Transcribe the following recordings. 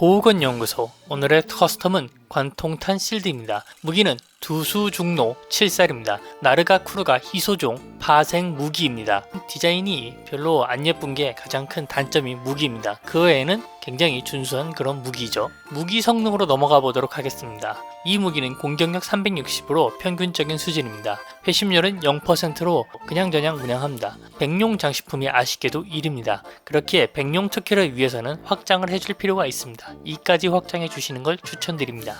보호건연구소. 오늘의 커스텀은 관통탄 실드입니다. 무기는 두수 중로 7살입니다. 나르가 쿠르가 희소종 파생 무기입니다. 디자인이 별로 안 예쁜 게 가장 큰 단점이 무기입니다. 그 외에는 굉장히 준수한 그런 무기죠. 무기 성능으로 넘어가 보도록 하겠습니다. 이 무기는 공격력 360으로 평균적인 수준입니다. 회심률은 0%로 그냥저냥 무난합니다. 백룡 장식품이 아쉽게도 1입니다. 그렇기에 백룡 특혜를 위해서는 확장을 해줄 필요가 있습니다. 이까지 확장해 주시는 걸 추천드립니다.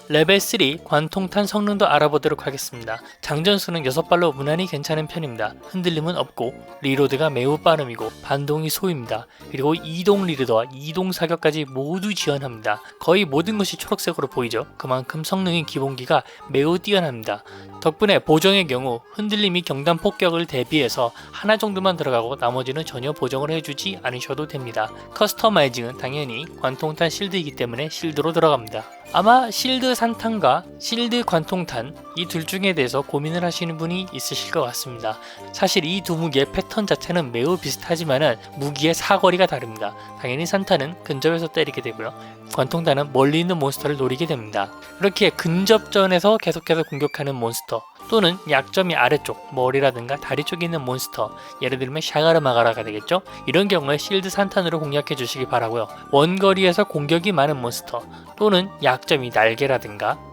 레벨 3 관통탄 성능도 알아보도록 하겠습니다. 장전수는 6발로 무난히 괜찮은 편입니다. 흔들림은 없고 리로드가 매우 빠름이고 반동이 소입니다. 그리고 이동 리로드와 이동 사격까지 모두 지원합니다. 거의 모든 것이 초록색으로 보이죠. 그만큼 성능인 기본기가 매우 뛰어납니다. 덕분에 보정의 경우 흔들림이 경단 폭격을 대비해서 하나 정도만 들어가고 나머지는 전혀 보정을 해주지 않으셔도 됩니다. 커스터마이징은 당연히 관통탄 실드이기 때문에 실드로 들어갑니다. 아마 실드 산탄과 실드 관통탄 이 둘 중에 대해서 고민을 하시는 분이 있으실 것 같습니다. 사실 이 두 무기의 패턴 자체는 매우 비슷하지만은 무기의 사거리가 다릅니다. 당연히 산탄은 근접에서 때리게 되고요. 관통탄은 멀리 있는 몬스터를 노리게 됩니다. 이렇게 근접전에서 계속해서 공격하는 몬스터 또는 약점이 아래쪽 머리라든가 다리 쪽에 있는 몬스터 예를 들면 샤가르마가라가 되겠죠 이런 경우에 실드 산탄으로 공략해 주시기 바라고요 원거리에서 공격이 많은 몬스터 또는 약점이 날개라든가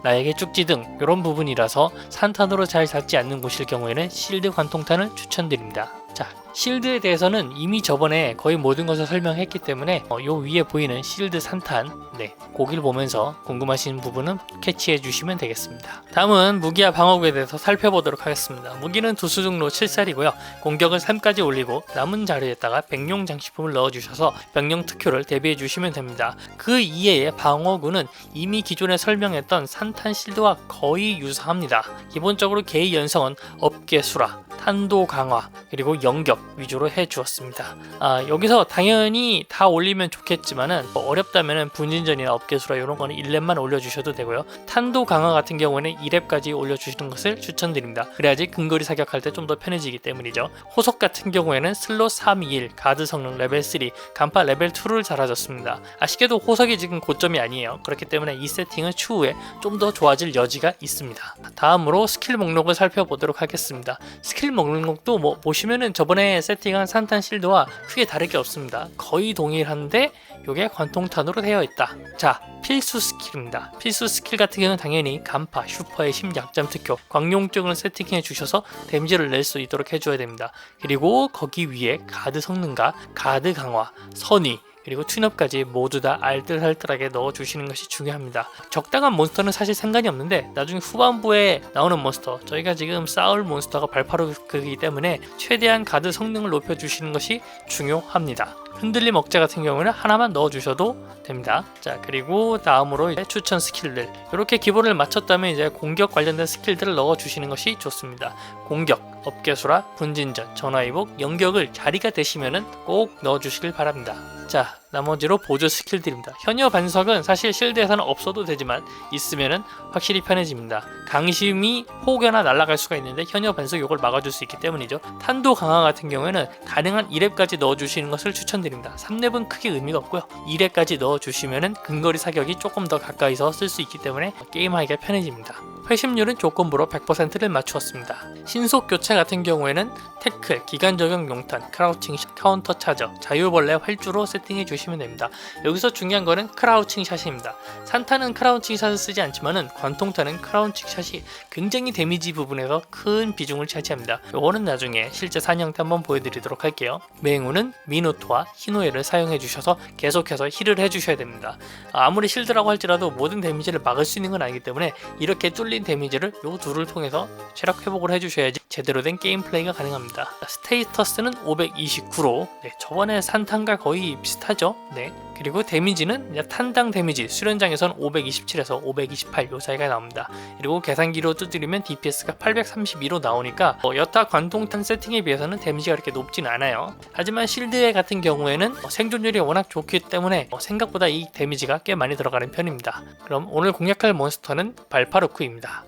나에게 쭉지 등 이런 부분이라서 산탄으로 잘 닿지 않는 곳일 경우에는 실드 관통탄을 추천드립니다 자 실드에 대해서는 이미 저번에 거의 모든 것을 설명했기 때문에 어, 요 위에 보이는 실드 산탄 네 고기를 보면서 궁금하신 부분은 캐치해 주시면 되겠습니다. 다음은 무기와 방어구에 대해서 살펴보도록 하겠습니다. 무기는 두수중로 7살이고요. 공격을 3까지 올리고 남은 자리에다가 백룡 장식품을 넣어주셔서 백룡 특효를 대비해 주시면 됩니다. 그 이외의 방어구는 이미 기존에 설명했던 산탄 실드와 거의 유사합니다. 기본적으로 개의 연성은 업계 수라 탄도 강화 그리고 영격 위주로 해 주었습니다. 아, 여기서 당연히 다 올리면 좋겠지만은 뭐 어렵다면은 분진전이나 업계수라 이런 거는 1렙만 올려주셔도 되고요. 탄도 강화 같은 경우에는 2렙까지 올려주시는 것을 추천드립니다. 그래야지 근거리 사격할 때 좀 더 편해지기 때문이죠. 호석 같은 경우에는 슬롯 3, 2, 1, 가드 성능 레벨 3, 간파 레벨 2를 달아줬습니다. 아쉽게도 호석이 지금 고점이 아니에요. 그렇기 때문에 이 세팅은 추후에 좀 더 좋아질 여지가 있습니다. 다음으로 스킬 목록을 살펴보도록 하겠습니다. 스킬 목록도 뭐 보시면은 저번에 세팅한 산탄 실드와 크게 다를 게 없습니다. 거의 동일한데 이게 관통탄으로 되어 있다. 자, 필수 스킬입니다. 필수 스킬 같은 경우는 당연히 간파, 슈퍼의 심약점 특효, 광용증을 세팅해 주셔서 데미지를 낼 수 있도록 해줘야 됩니다. 그리고 거기 위에 가드 성능과 가드 강화, 선의, 그리고 튠업까지 모두 다 알뜰살뜰하게 넣어주시는 것이 중요합니다. 적당한 몬스터는 사실 상관이 없는데 나중에 후반부에 나오는 몬스터 저희가 지금 싸울 몬스터가 발파르크이기 때문에 최대한 가드 성능을 높여주시는 것이 중요합니다. 흔들림 억제 같은 경우는 하나만 넣어주셔도 됩니다. 자 그리고 다음으로 이제 추천 스킬들 이렇게 기본을 맞췄다면 이제 공격 관련된 스킬들을 넣어주시는 것이 좋습니다. 공격, 업계수라, 분진전, 전화위복, 연격을 자리가 되시면은 꼭 넣어주시길 바랍니다. 자 나머지로 보조 스킬들입니다. 현여 반석은 사실 실드에서는 없어도 되지만 있으면은 확실히 편해집니다. 강심이 혹여나 날아갈 수가 있는데 현여 반석 이걸 막아줄 수 있기 때문이죠. 탄도 강화 같은 경우에는 가능한 2렙까지 넣어주시는 것을 추천드립니다. 3렙은 크게 의미가 없고요. 2렙까지 넣어주시면은 근거리 사격이 조금 더 가까이서 쓸 수 있기 때문에 게임하기가 편해집니다. 회심률은 조건부로 100%를 맞추었습니다. 신속 교체 같은 경우에는 태클, 기간 적용 용탄, 크라우칭, 카운터 차저, 자유벌레 활주로 세팅해 주시면 됩니다. 여기서 중요한 거는 크라우칭 샷입니다. 산타는 크라우칭 샷을 쓰지 않지만은 관통탄은 크라우칭 샷이 굉장히 데미지 부분에서 큰 비중을 차지합니다. 요거는 나중에 실제 사냥 때 한번 보여드리도록 할게요. 맹우는 미노토와 히노에를 사용해 주셔서 계속해서 힐을 해주셔야 됩니다. 아무리 실드라고 할지라도 모든 데미지를 막을 수 있는 건 아니기 때문에 이렇게 뚫린 데미지를 요 둘을 통해서 체력 회복을 해주셔야지 제대로 된 게임 플레이가 가능합니다. 스테이터스는 529로 네, 저번에 산탄과 거의 비슷하죠. 네. 그리고 데미지는 탄당 데미지 수련장에서는 527에서 528 요 사이가 나옵니다. 그리고 계산기로 두드리면 DPS가 832로 나오니까 어, 여타 관통탄 세팅에 비해서는 데미지가 그렇게 높진 않아요. 하지만 실드 같은 경우에는 어, 생존율이 워낙 좋기 때문에 어, 생각보다 이 데미지가 꽤 많이 들어가는 편입니다. 그럼 오늘 공략할 몬스터는 발파르쿠입니다.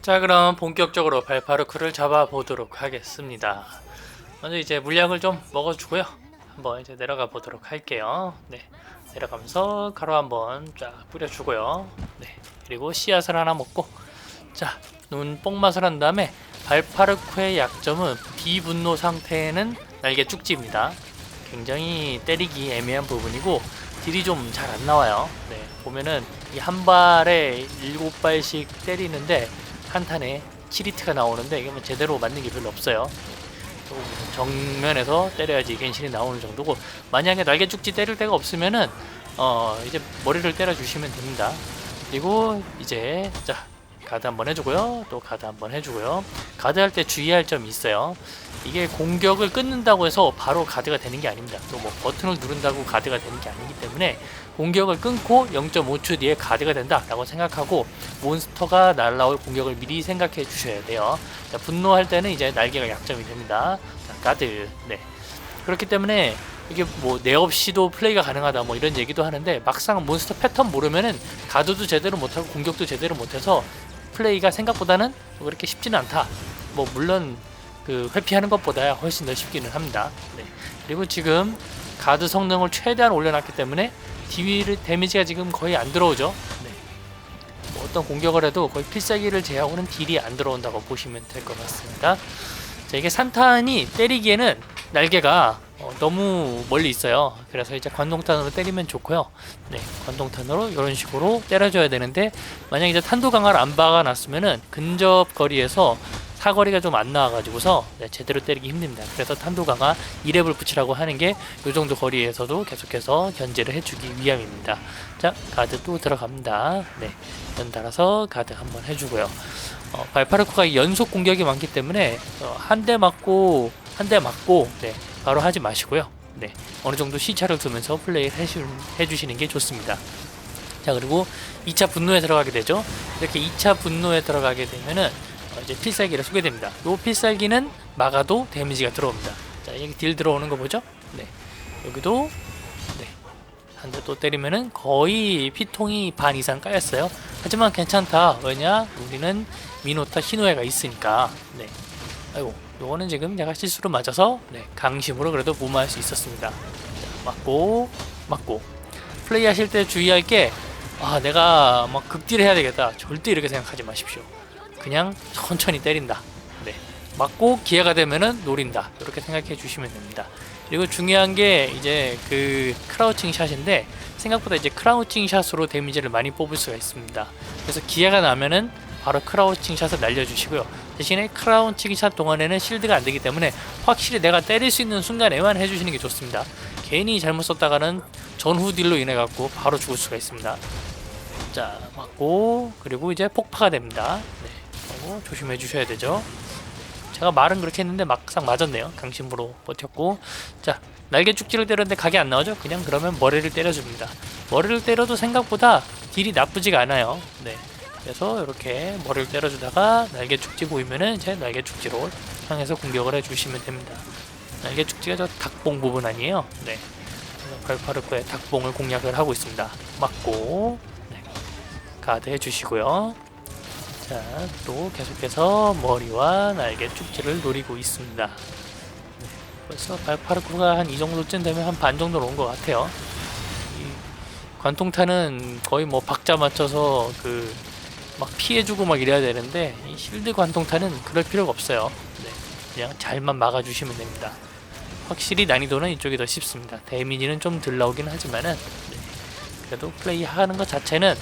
자 그럼 본격적으로 발파르크를 잡아보도록 하겠습니다 먼저 이제 물약을 좀 먹어주고요 한번 이제 내려가 보도록 할게요. 네, 내려가면서 가루 한번 쫙 뿌려주고요. 네, 그리고 씨앗을 하나 먹고 자 눈뽕맛을 한 다음에 발파르쿠의 약점은 비분노 상태에는 날개 쭉지입니다. 굉장히 때리기 애매한 부분이고 딜이 좀 잘 안 나와요. 네, 보면은 이 한 발에 일곱 발씩 때리는데 한 탄에 7히트가 나오는데 이게 뭐 제대로 맞는 게 별로 없어요. 좀 정면에서 때려야지 갱신이 나오는 정도고 만약에 날개 쭉지 때릴 데가 없으면은 어 이제 머리를 때려 주시면 됩니다. 그리고 이제 자 가드 한번 해주고요. 또 가드 한번 해주고요. 가드 할 때 주의할 점이 있어요. 이게 공격을 끊는다고 해서 바로 가드가 되는 게 아닙니다. 또 뭐 버튼을 누른다고 가드가 되는 게 아니기 때문에 공격을 끊고 0.5초 뒤에 가드가 된다라고 생각하고 몬스터가 날라올 공격을 미리 생각해 주셔야 돼요. 자, 분노할 때는 이제 날개가 약점이 됩니다. 자, 가드. 네. 그렇기 때문에 이게 뭐 내 없이도 플레이가 가능하다 뭐 이런 얘기도 하는데 막상 몬스터 패턴 모르면은 가드도 제대로 못하고 공격도 제대로 못해서 플레이가 생각보다는 그렇게 쉽지는 않다. 뭐 물론 그 회피하는 것보다 훨씬 더 쉽기는 합니다. 네. 그리고 지금 가드 성능을 최대한 올려놨기 때문에 디위를 데미지가 지금 거의 안 들어오죠. 네. 뭐 어떤 공격을 해도 거의 필살기를 제하고는 딜이 안 들어온다고 보시면 될 것 같습니다. 자, 이게 산탄이 때리기에는 날개가 어, 너무 멀리 있어요. 그래서 이제 관동탄으로 때리면 좋고요. 네, 관동탄으로 이런 식으로 때려줘야 되는데 만약 이제 탄도 강화를 안 박아놨으면은 근접 거리에서 사거리가 좀 안 나와가지고서 네, 제대로 때리기 힘듭니다. 그래서 탄도 강화 2렙을 붙이라고 하는 게 이 정도 거리에서도 계속해서 견제를 해주기 위함입니다. 자, 가드 또 들어갑니다. 네, 연달아서 가드 한번 해주고요. 어, 발파르쿠가 연속 공격이 많기 때문에 어, 한대 맞고 한 대 맞고 네, 바로 하지 마시고요. 네, 어느 정도 시차를 두면서 플레이를 해주, 해주시는 게 좋습니다. 자 그리고 2차 분노에 들어가게 되죠. 이렇게 2차 분노에 들어가게 되면은 어, 이제 필살기를 쏘게 됩니다. 요 필살기는 막아도 데미지가 들어옵니다. 자 여기 딜 들어오는 거 보죠? 네, 여기도 네. 한 대 또 때리면은 거의 피통이 반 이상 까였어요. 하지만 괜찮다. 왜냐? 우리는 미노타 히노에가 있으니까. 네. 아이고, 요거는 지금 제가 실수로 맞아서 네, 강심으로 그래도 무마할 수 있었습니다. 자, 맞고, 맞고. 플레이 하실 때 주의할 게, 아, 내가 막 극딜 해야 되겠다. 절대 이렇게 생각하지 마십시오. 그냥 천천히 때린다. 네. 맞고 기회가 되면은 노린다. 이렇게 생각해 주시면 됩니다. 그리고 중요한 게 이제 그 크라우칭 샷인데 생각보다 이제 크라우칭 샷으로 데미지를 많이 뽑을 수가 있습니다. 그래서 기회가 나면은 바로 크라우칭 샷을 날려주시고요. 대신에 크라우칭 샷 동안에는 실드가 안 되기 때문에 확실히 내가 때릴 수 있는 순간에만 해주시는 게 좋습니다. 괜히 잘못 썼다가는 전후 딜로 인해 갖고 바로 죽을 수가 있습니다. 자 맞고 그리고 이제 폭파가 됩니다. 네, 그리고 조심해 주셔야 되죠. 제가 말은 그렇게 했는데 막상 맞았네요. 강심으로 버텼고 자 날개 축지를 때렸는데 각이 안 나오죠? 그냥 그러면 머리를 때려줍니다. 머리를 때려도 생각보다 딜이 나쁘지가 않아요. 네. 그래서 이렇게 머리를 때려주다가 날개 축지 보이면은 제 날개 축지로 향해서 공격을 해주시면 됩니다. 날개 축지가 저 닭봉 부분 아니에요? 네. 발파르코의 닭봉을 공략을 하고 있습니다. 맞고 네. 가드 해주시고요. 자, 또 계속해서 머리와 날개 축지를 노리고 있습니다. 네. 벌써 발파르코가 한 이 정도쯤 되면 한 반 정도 온것 같아요. 이 관통탄은 거의 뭐 박자 맞춰서 그 막 피해주고 막 이래야 되는데 이 실드 관통탄은 그럴 필요가 없어요. 네, 그냥 잘만 막아주시면 됩니다. 확실히 난이도는 이쪽이 더 쉽습니다. 데미지는 좀 덜 나오긴 하지만은 네, 그래도 플레이 하는 것 자체는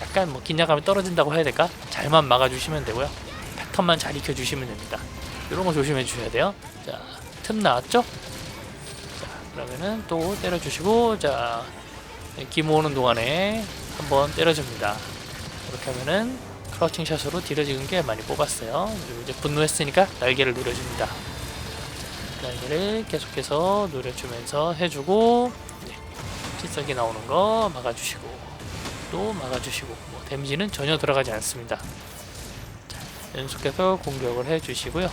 약간 뭐 긴장감이 떨어진다고 해야 될까? 잘만 막아주시면 되고요. 패턴만 잘 익혀주시면 됩니다. 이런 거 조심해 주셔야 돼요. 자, 틈 나왔죠? 자, 그러면은 또 때려주시고 자, 김 오는 동안에 한번 때려줍니다. 이렇게 하면은 크라우칭 샷으로 딜을 지은 게 많이 뽑았어요. 그리고 이제 분노했으니까 날개를 노려줍니다. 날개를 계속해서 노려주면서 해주고 네, 필살기 나오는 거 막아주시고 또 막아주시고 뭐 데미지는 전혀 들어가지 않습니다. 자, 연속해서 공격을 해주시고요.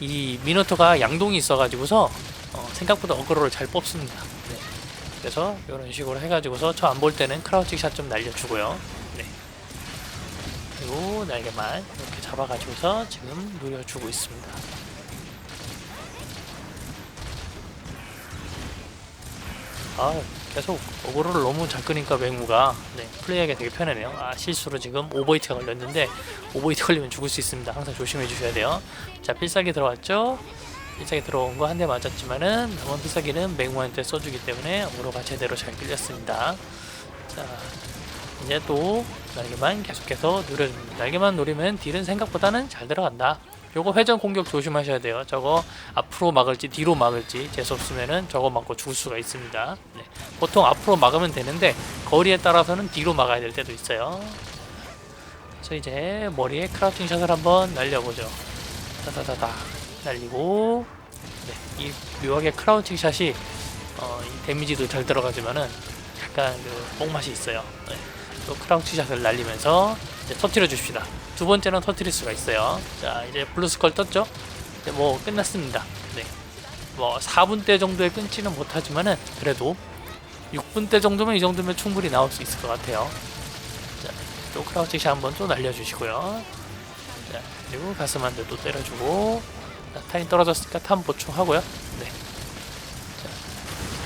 이 미노토가 양동이 있어가지고서 어, 생각보다 어그로를 잘 뽑습니다. 네. 그래서 이런 식으로 해가지고서 저 안 볼 때는 크라우칭 샷 좀 날려주고요. 네. 그리고 날개만 이렇게 잡아가지고서 지금 노려주고 있습니다. 아 계속 어그로를 너무 잘 끄니까 맹무가. 네, 플레이하기 되게 편하네요. 아 실수로 지금 오버히트가 걸렸는데 오버히트 걸리면 죽을 수 있습니다. 항상 조심해 주셔야 돼요. 자 필살기 들어왔죠? 필살기 들어온 거 한 대 맞았지만은 남은 필살기는 맹무한테 써주기 때문에 어그로가 제대로 잘 끌렸습니다. 자 이제 또 날개만 계속해서 노려줍니다. 날개만 노리면 딜은 생각보다는 잘 들어간다 요거 회전 공격 조심하셔야 돼요. 저거 앞으로 막을지 뒤로 막을지 재수 없으면은 저거 맞고 죽을 수가 있습니다. 네. 보통 앞으로 막으면 되는데 거리에 따라서는 뒤로 막아야 될 때도 있어요. 그래서 이제 머리에 크라우칭 샷을 한번 날려보죠. 다다다다 날리고 네. 이 묘하게 크라우칭 샷이 어, 이 데미지도 잘 들어가지만은 약간 그 뽕맛이 있어요. 네. 또 크라우치 샷을 날리면서 이제 터트려 줍시다. 두 번째는 터트릴 수가 있어요. 자, 이제 블루스컬 떴죠? 이제 뭐 끝났습니다. 네. 뭐 4분대 정도에 끊지는 못하지만은 그래도 6분대 정도면 이 정도면 충분히 나올 수 있을 것 같아요. 자, 또 크라우치 샷 한번 또 날려주시고요. 자, 그리고 가슴 한 대 또 때려주고 자, 타임 떨어졌으니까 탐 보충하고요. 네. 자,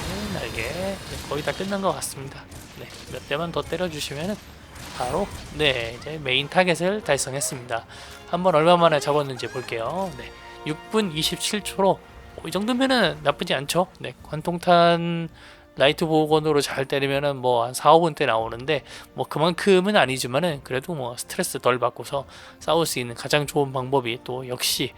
네, 날개 거의 다 끝난 것 같습니다. 네, 몇 대만 더 때려주시면은 바로 네 이제 메인 타겟을 달성했습니다. 한번 얼마 만에 잡았는지 볼게요. 네, 6분 27초로 이 정도면은 나쁘지 않죠. 네, 관통탄 라이트 보건으로 잘 때리면은 뭐 한 4, 5분 때 나오는데 뭐 그만큼은 아니지만은 그래도 뭐 스트레스 덜 받고서 싸울 수 있는 가장 좋은 방법이 또 역시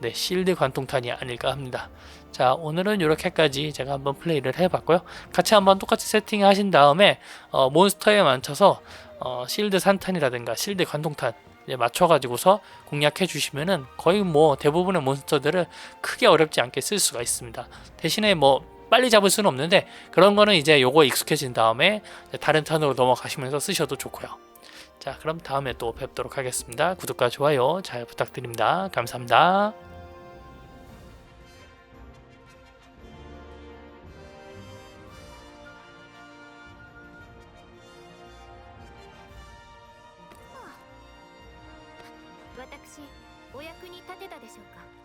네, 실드 관통탄이 아닐까 합니다. 자, 오늘은 이렇게까지 제가 한번 플레이를 해봤고요. 같이 한번 똑같이 세팅하신 다음에 어, 몬스터에 맞춰서 어, 실드 산탄이라든가 실드 관통탄 맞춰가지고서 공략해 주시면은 거의 뭐 대부분의 몬스터들을 크게 어렵지 않게 쓸 수가 있습니다. 대신에 뭐 빨리 잡을 수는 없는데 그런 거는 이제 요거 익숙해진 다음에 다른 탄으로 넘어가시면서 쓰셔도 좋고요. 자, 그럼 다음에 또 뵙도록 하겠습니다. 구독과 좋아요 잘 부탁드립니다. 감사합니다.「 私お役に立てたでしょうか？